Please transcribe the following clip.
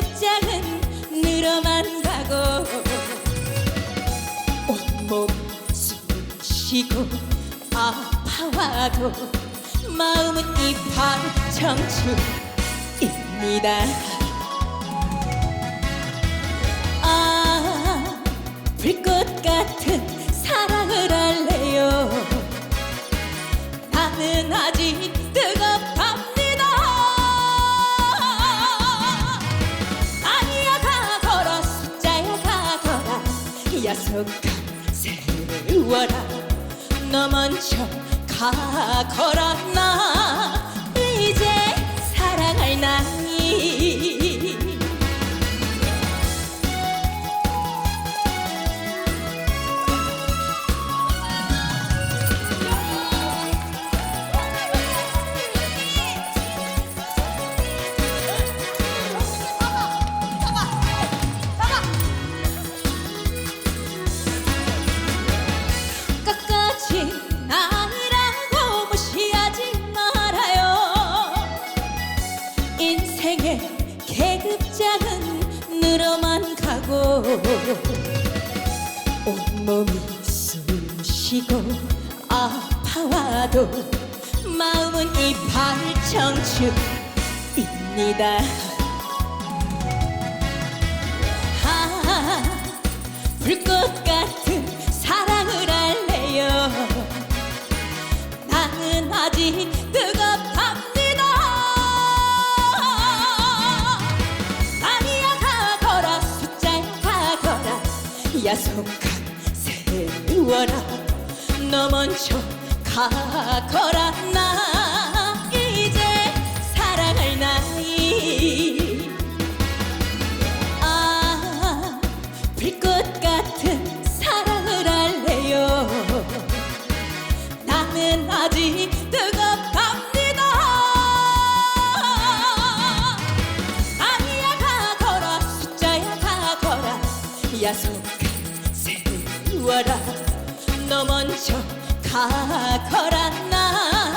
계급장은 늘어만 가고 온몸 쑤시고 아파와도 마음은 이팔 청춘입니다. 아 불꽃 같은 사랑을 할래요. 나는 야속한 세월아 너 먼저 가거라 나 끝까지 아니라고 무시하지 말아요. 인생의 계급장은 늘어만 가고 온몸이 쑤시고 아파와도 마음은 이팔 청춘입니다. 아 불꽃 야속한 세월아 너 먼저 가거라 야속한 세월아 너 먼저 가거라 나